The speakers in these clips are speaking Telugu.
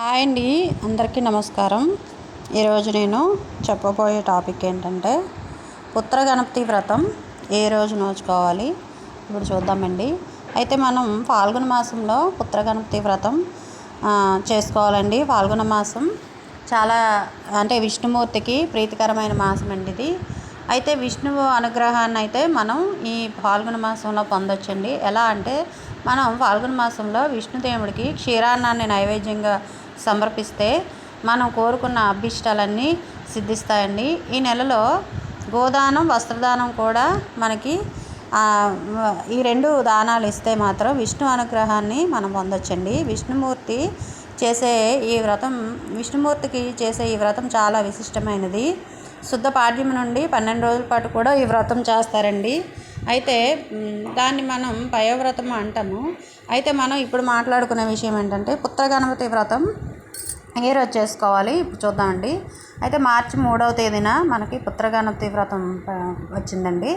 హాయ్ అండి అందరికీ నమస్కారం. ఈరోజు నేను చెప్పబోయే టాపిక్ ఏంటంటే పుత్ర గణపతి వ్రతం ఏ రోజు నోచుకోవాలి? ఇప్పుడు చూద్దామండి. అయితే మనం ఫాల్గుణ మాసంలో పుత్ర గణపతి వ్రతం చేసుకోవాలండి. ఫాల్గుణ మాసం చాలా అంటే విష్ణుమూర్తికి ప్రీతికరమైన మాసం అండి ఇది. అయితే విష్ణువు అనుగ్రహాన్ని అయితే మనం ఈ ఫాల్గుణ మాసంలో పొందొచ్చండి. ఎలా అంటే మనం ఫాల్గుణ మాసంలో విష్ణుదేవుడికి క్షీరాన్నాన్ని నైవేద్యంగా సమర్పిస్తే మనం కోరుకున్న అభిష్టాలన్నీ సిద్ధిస్తాయండి. ఈ నెలలో గోదానం వస్త్రదానం కూడా మనకి ఈ రెండు దానాలు ఇస్తే మాత్రం విష్ణు అనుగ్రహాన్ని మనం పొందొచ్చండి. విష్ణుమూర్తి చేసే ఈ వ్రతం విష్ణుమూర్తికి చేసే ఈ వ్రతం చాలా విశిష్టమైనది. శుద్ధ పాడ్యం నుండి పన్నెండు రోజుల పాటు కూడా ఈ వ్రతం చేస్తారండి. అయితే దాన్ని మనం పయోవ్రతం అంటాము. అయితే మనం ఇప్పుడు మాట్లాడుకునే విషయం ఏంటంటే పుత్ర గణపతి వ్రతం ఏ రోజు చేసుకోవాలి? ఇప్పుడు చూద్దామండి. అయితే మార్చి మూడవ తేదీన మనకి పుత్రగణపతి వ్రతం వచ్చిందండి.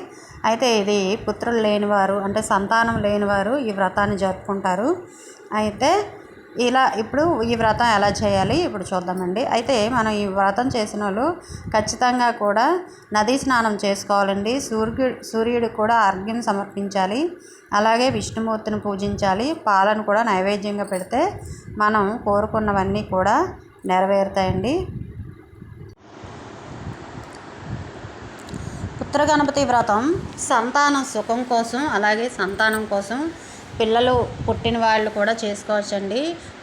అయితే ఇది పుత్రులు లేనివారు అంటే సంతానం లేనివారు ఈ వ్రతాన్ని జరుపుకుంటారు. అయితే ఇలా ఇప్పుడు ఈ వ్రతం ఎలా చేయాలి ఇప్పుడు చూద్దామండి. అయితే మనం ఈ వ్రతం చేసిన వాళ్ళు ఖచ్చితంగా కూడా నదీ స్నానం చేసుకోవాలండి. సూర్యుడు సూర్యుడికి కూడా అర్ఘ్యం సమర్పించాలి. అలాగే విష్ణుమూర్తిని పూజించాలి. పాలను కూడా నైవేద్యంగా పెడితే మనం కోరుకున్నవన్నీ కూడా నెరవేరుతాయండి. పుత్ర గణపతి వ్రతం సంతానం సుఖం కోసం అలాగే సంతానం కోసం పిల్లలు పుట్టిన వాళ్ళు కూడా చేసుకోవచ్చండి.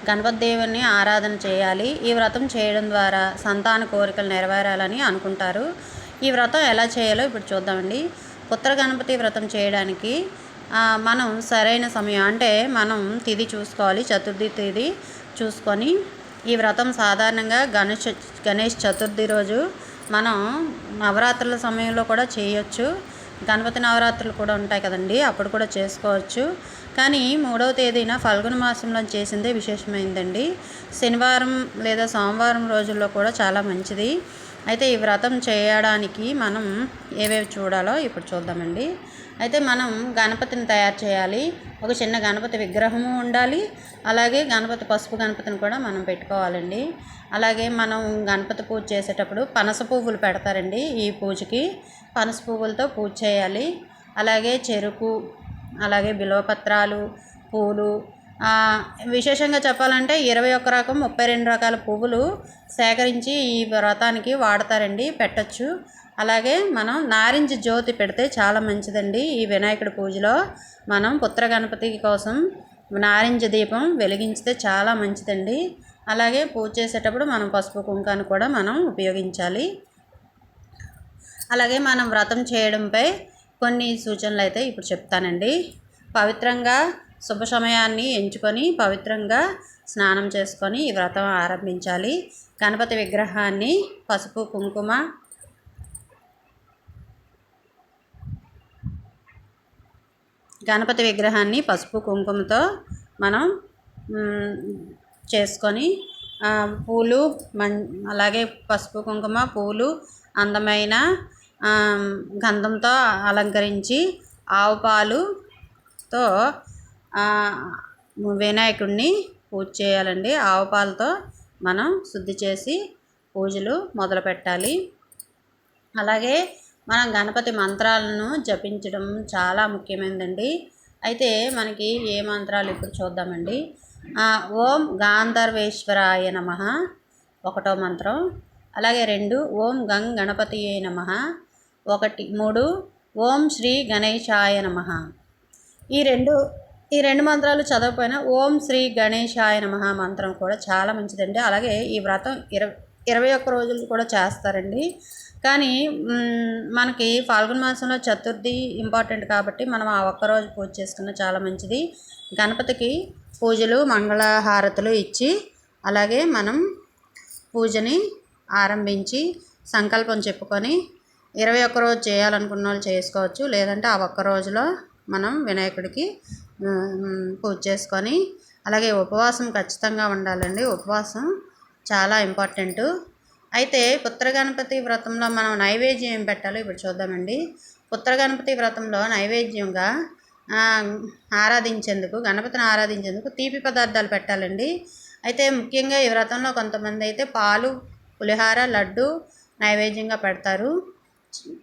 గణపతి దేవుని ఆరాధన చేయాలి. ఈ వ్రతం చేయడం ద్వారా సంతాన కోరికలు నెరవేరాలని అనుకుంటారు. ఈ వ్రతం ఎలా చేయాలో ఇప్పుడు చూద్దామండి. పుత్ర గణపతి వ్రతం చేయడానికి మనం సరైన సమయం అంటే మనం తిది చూసుకోవాలి చతుర్థి తిది చూసుకొని ఈ వ్రతం సాధారణంగా గణేష్ గణేష్ చతుర్థి రోజు మనం నవరాత్రుల సమయంలో కూడా చేయొచ్చు. గణపతి నవరాత్రులు కూడా ఉంటాయి కదండి అప్పుడు కూడా చేసుకోవచ్చు. కానీ మూడవ తేదీన ఫల్గుణ మాసంలో చేసిందే విశేషమైందండి. శనివారం లేదా సోమవారం రోజుల్లో కూడా చాలా మంచిది. అయితే ఈ వ్రతం చేయడానికి మనం ఏవేవి చూడాలో ఇప్పుడు చూద్దామండి. అయితే మనం గణపతిని తయారు చేయాలి. ఒక చిన్న గణపతి విగ్రహము ఉండాలి. అలాగే గణపతి పసుపు గణపతిని కూడా మనం పెట్టుకోవాలండి. అలాగే మనం గణపతి పూజ చేసేటప్పుడు పనస పువ్వులు పెడతారండి ఈ పూజకి. పనస పువ్వులతో పూజ చేయాలి. అలాగే చెరుకు అలాగే బిల్వపత్రాలు పూలు విశేషంగా చెప్పాలంటే ఇరవై ఒక్క రకం ముప్పై రెండు రకాల పువ్వులు సేకరించి ఈ వ్రతానికి వాడతారండి పెట్టచ్చు. అలాగే మనం నారింజ జ్యోతి పెడితే చాలా మంచిదండి. ఈ వినాయకుడి పూజలో మనం పుత్ర గణపతి కోసం నారింజ దీపం వెలిగించితే చాలా మంచిదండి. అలాగే పూజ చేసేటప్పుడు మనం పసుపు కుంకాన్ని కూడా మనం ఉపయోగించాలి. అలాగే మనం వ్రతం చేయడంపై కొన్ని సూచనలు అయితే ఇప్పుడు చెప్తానండి. పవిత్రంగా శుభ సమయాన్ని ఎంచుకొని పవిత్రంగా స్నానం చేసుకొని ఈ వ్రతం ఆరంభించాలి. గణపతి విగ్రహాన్ని పసుపు కుంకుమ గణపతి విగ్రహాన్ని పసుపు కుంకుమతో మనం చేసుకొని పూలు మం అలాగే పసుపు కుంకుమ పూలు అందమైన గంధంతో అలంకరించి ఆవు పాలుతో వినాయకుడిని పూజ చేయాలండి. ఆవు పాలతో మనం శుద్ధి చేసి పూజలు మొదలు పెట్టాలి అలాగే మనం గణపతి మంత్రాలను జపించడం చాలా ముఖ్యమైనదండి. అయితే మనకి ఏ మంత్రాలు ఇప్పుడు చూద్దామండి. ఓం గాంధర్వేశ్వరాయ నమ ఒకటో మంత్రం. అలాగే రెండు ఓం గంగ్ గణపతి నమ ఒకటి మూడు ఓం శ్రీ గణేశాయ నమ. ఈ రెండు ఈ రెండు మంత్రాలు చదవకపోయినా ఓం శ్రీ గణేశాయ నమ మంత్రం కూడా చాలా మంచిదండి. అలాగే ఈ వ్రతం ఇరవై ఇరవై ఒక్క రోజులు కూడా చేస్తారండి. కానీ మనకి ఫాల్గుణ మాసంలో చతుర్థి ఇంపార్టెంట్ కాబట్టి మనం ఆ ఒక్క రోజు పూజ చేసుకున్న చాలా మంచిది. గణపతికి పూజలు మంగళహారతులు ఇచ్చి అలాగే మనం పూజని ఆరంభించి సంకల్పం చెప్పుకొని ఇరవై ఒక్క రోజు చేయాలనుకున్న వాళ్ళు చేసుకోవచ్చు. లేదంటే ఆ ఒక్క రోజులో మనం వినాయకుడికి పూజ చేసుకొని అలాగే ఉపవాసం ఖచ్చితంగా ఉండాలండి. ఉపవాసం చాలా ఇంపార్టెంటు. అయితే పుత్రగణపతి వ్రతంలో మనం నైవేద్యం ఏం పెట్టాలో ఇప్పుడు చూద్దామండి. పుత్రగణపతి వ్రతంలో నైవేద్యంగా ఆరాధించేందుకు గణపతిని ఆరాధించేందుకు తీపి పదార్థాలు పెట్టాలండి. అయితే ముఖ్యంగా ఈ వ్రతంలో కొంతమంది అయితే పాలు పులిహార లడ్డు నైవేద్యంగా పెడతారు.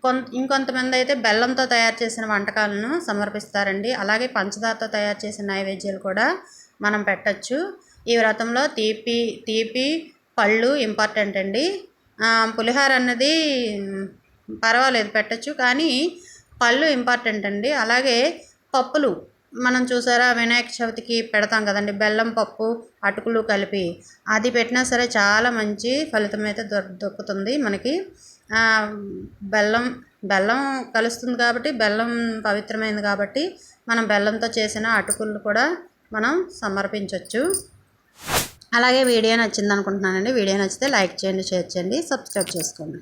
కొంత ఇంకొంతమంది అయితే బెల్లంతో తయారు చేసిన వంటకాలను సమర్పిస్తారండి. అలాగే పంచదారతో తయారు చేసిన నైవేద్యాలు కూడా మనం పెట్టచ్చు. ఈ వ్రతంలో తీపి తీపి పళ్ళు ఇంపార్టెంట్ అండి. పులిహార అన్నది పర్వాలేదు పెట్టచ్చు. కానీ పళ్ళు ఇంపార్టెంట్ అండి. అలాగే పప్పులు మనం చూసారా వినాయక చవితికి పెడతాం కదండి బెల్లం పప్పు అటుకులు కలిపి. అది పెట్టినా సరే చాలా మంచి ఫలితం అయితే దొ దొరుకుతుంది మనకి. బెల్లం బెల్లం కలుస్తుంది కాబట్టి బెల్లం పవిత్రమైనది కాబట్టి మనం బెల్లంతో చేసిన అటుకులు కూడా మనం సమర్పించవచ్చు అలాగే వీడియో నచ్చింది అనుకుంటున్నానండి వీడియో నచ్చితే లైక్ చేయండి షేర్ చేయండి సబ్స్క్రైబ్ చేసుకోండి.